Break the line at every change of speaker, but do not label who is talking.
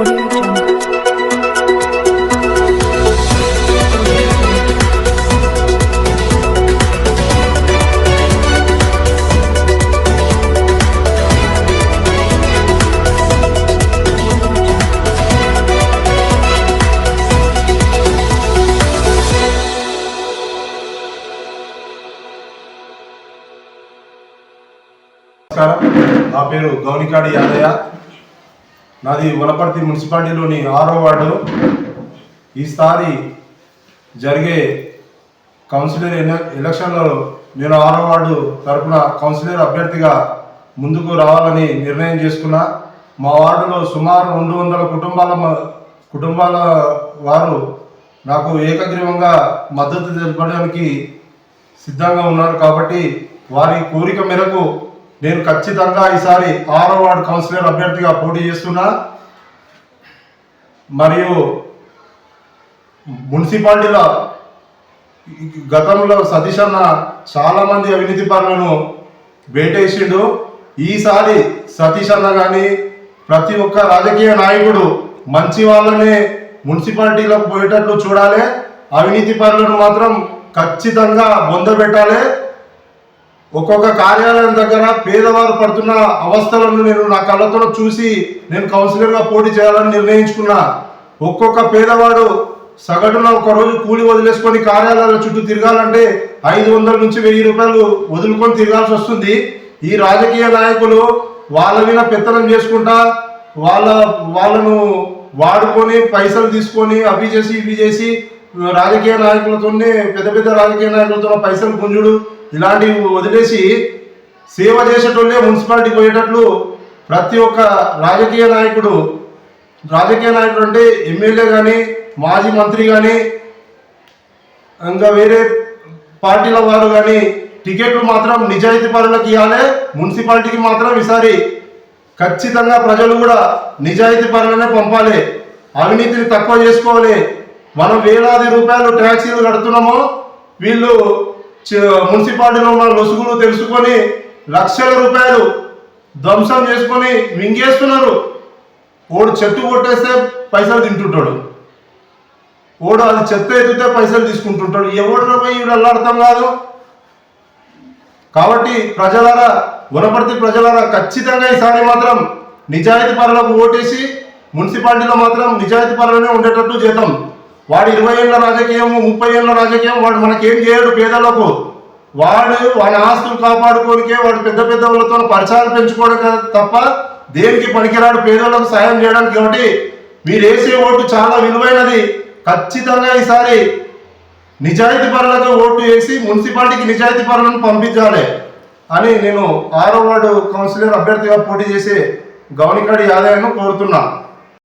నమస్కారం. నా పేరు గౌనికాడి యాదయ్య. నాది వనపర్తి మున్సిపాలిటీలోని ఆరో వార్డు. ఈసారి జరిగే కౌన్సిలర్ ఎల- ఎలక్షన్లో నేను ఆరో వార్డు తరపున కౌన్సిలర్ అభ్యర్థిగా ముందుకు రావాలని నిర్ణయం చేసుకున్నా. మా వార్డులో సుమారు రెండు వందల కుటుంబాల కుటుంబాల వారు నాకు ఏకగ్రీవంగా మద్దతు తెలపడానికి సిద్ధంగా ఉన్నారు కాబట్టి వారి కోరిక మేరకు నేను ఖచ్చితంగా ఈసారి ఆరో వార్డు కౌన్సిలర్ అభ్యర్థిగా పోటీ చేస్తున్నా. మరియు మున్సిపాలిటీలో గతంలో సతీష్ అన్న చాలామంది అవినీతి పనులను వేటేసిండు. ఈసారి సతీష్ అన్న కానీ ప్రతి ఒక్క రాజకీయ నాయకుడు మంచి వాళ్ళనే మున్సిపాలిటీలోకి పోయేటట్లు చూడాలి. అవినీతి పనులను మాత్రం ఖచ్చితంగా బొందబెట్టాలి ఒక్కొక్క కార్యాలయం దగ్గర పేదవారు పడుతున్న అవస్థలను నేను నా కళ్ళతో చూసి నేను కౌన్సిలర్గా పోటీ చేయాలని నిర్ణయించుకున్నా. ఒక్కొక్క పేదవాడు సగటున ఒక రోజు కూలి వదిలేసుకొని కార్యాలయాల చుట్టూ తిరగాలంటే ఐదు వందల నుంచి వెయ్యి రూపాయలు వదులుకొని తిరగాల్సి వస్తుంది. ఈ రాజకీయ నాయకులు వాళ్ళ మీద పెత్తనం చేసుకుంటా వాళ్ళ వాళ్ళను వాడుకొని పైసలు తీసుకొని అవి చేసి ఇవి చేసి రాజకీయ నాయకులతోనే పెద్ద పెద్ద రాజకీయ నాయకులతో పైసలు గుంజుడు. ఇలాంటివి వదిలేసి సేవ చేసేటోళ్ళే మున్సిపాలిటీకి పోయేటట్లు ప్రతి ఒక్క రాజకీయ నాయకుడు రాజకీయ నాయకుడు అంటే ఎమ్మెల్యే కానీ మాజీ మంత్రి కానీ ఇంకా వేరే పార్టీల వారు కానీ టికెట్లు మాత్రం నిజాయితీ పరులకు ఇవ్వాలి మున్సిపాలిటీకి మాత్రం ఈసారి ఖచ్చితంగా ప్రజలు కూడా నిజాయితీ పరులనే పంపాలి అవినీతిని తక్కువ చేసుకోవాలి. మనం వేలాది రూపాయలు ట్యాక్సీలు కడుతున్నామో వీళ్ళు మున్సిపాలిటీలో ఉన్న లొసుగులు తెలుసుకొని లక్షల రూపాయలు ధ్వంసం చేసుకొని మింగేస్తున్నారు. ఓడు చెట్టు కొట్టేస్తే పైసలు తింటుంటాడు. ఓడు అది చెత్త ఎత్తితే పైసలు తీసుకుంటుంటాడు. ఎవడు పోయి వీళ్ళు కాదు. కాబట్టి ప్రజలారా వనపర్తి ప్రజలారా ఖచ్చితంగా ఈసారి మాత్రం నిజాయితీ పరులకు ఓటేసి మున్సిపాలిటీలో మాత్రం నిజాయితీ పరులనే ఉండేటట్టు చేద్దాం. వాడు ఇరవై ఏళ్ళ రాజకీయం ముప్పై ఏళ్ళ రాజకీయం వాడు మనకేం చేయడు పేదలకు. వాడు వాడి ఆస్తులు కాపాడుకోనికే వాడు పెద్ద పెద్ద వాళ్ళతో పరిచయాలు పెంచుకోవడం తప్ప దేనికి పనికిరాడు పేదలకు సాయం చేయడానికి కాబట్టి మీరు వేసే ఓటు చాలా విలువైనది. ఖచ్చితంగా ఈసారి నిజాయితీ పరులకు ఓటు వేసి మున్సిపాలిటీకి నిజాయితీ పరులను పంపించాలి అని నేను ఆరో వార్డు కౌన్సిలర్ అభ్యర్థిగా పోటీ చేసే గౌనికాడి యాదయ్యను కోరుతున్నాను